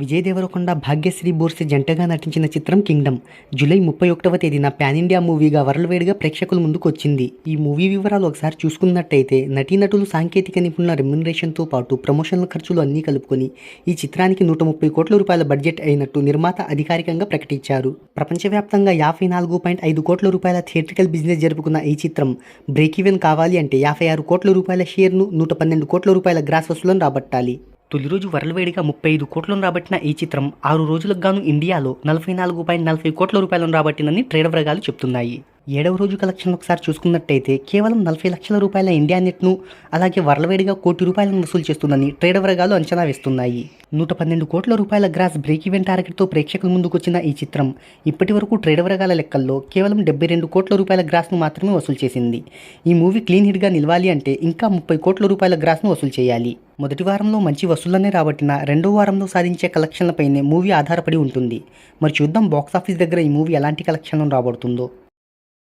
విజయ్ దేవరకొండ భాగ్యశ్రీ బోర్సె జంటగా నటించిన చిత్రం కింగ్డమ్. జూలై ముప్పై ఒకటవ తేదీన పాన్ ఇండియా మూవీగా వరల్డ్వైడ్గా ప్రేక్షకుల ముందుకు వచ్చింది ఈ మూవీ వివరాలు ఒకసారి చూసుకున్నట్టయితే నటీనటులు సాంకేతిక నిపుణుల రెమ్యునరేషన్తో పాటు ప్రమోషన్ల ఖర్చులు అన్నీ కలుపుకొని ఈ చిత్రానికి నూట ముప్పై కోట్ల రూపాయల బడ్జెట్ అయినట్టు నిర్మాత అధికారికంగా ప్రకటించారు. ప్రపంచవ్యాప్తంగా యాభై నాలుగు పాయింట్ ఐదు కోట్ల రూపాయల థియేట్రికల్ బిజినెస్ జరుపుకున్న ఈ చిత్రం బ్రేక్ ఈవెన్ కావాలి అంటే యాభై ఆరు కోట్ల రూపాయల షేర్ను నూట పన్నెండు కోట్ల రూపాయల గ్రాస్ వసూలను రాబట్టాలి. తొలి రోజు వరల్డ్వైడ్గా ముప్పై ఐదు కోట్లను రాబట్టిన ఈ చిత్రం ఆరు రోజులకు గాను ఇండియాలో నలభై నాలుగు పాయింట్ నలభై కోట్ల రూపాయలను రాబట్టిందని ట్రేడ్ వర్గాలు చెప్తున్నాయి. ఏడవ రోజు కలెక్షన్ ఒకసారి చూసుకున్నట్టయితే కేవలం నలభై లక్షల రూపాయల ఇండియా నెట్ను అలాగే వరల్డ్వైడ్గా కోటి రూపాయలను వసూలు చేస్తుందని ట్రేడ్ వర్గాలు అంచనా వేస్తున్నాయి. నూట పన్నెండు కోట్ల రూపాయల గ్రాస్ బ్రేక్ ఈవెన్ టార్గెట్తో ప్రేక్షకుల ముందుకొచ్చిన ఈ చిత్రం ఇప్పటి వరకు ట్రేడ్ వర్గాల లెక్కల్లో కేవలం డెబ్బై రెండు కోట్ల రూపాయల గ్రాస్ను మాత్రమే వసూలు చేసింది. ఈ మూవీ క్లీన్ హిట్గా నిలవాలి అంటే ఇంకా ముప్పై కోట్ల రూపాయల గ్రాస్ను వసూలు చేయాలి. మొదటి వారంలో మంచి వసూళ్ళనే రాబట్టిన రెండో వారంలో సాధించే కలెక్షన్లపైనే మూవీ ఆధారపడి ఉంటుంది. మరి చూద్దాం బాక్సాఫీస్ దగ్గర ఈ మూవీ ఎలాంటి కలెక్షన్లను రాబడుతుందో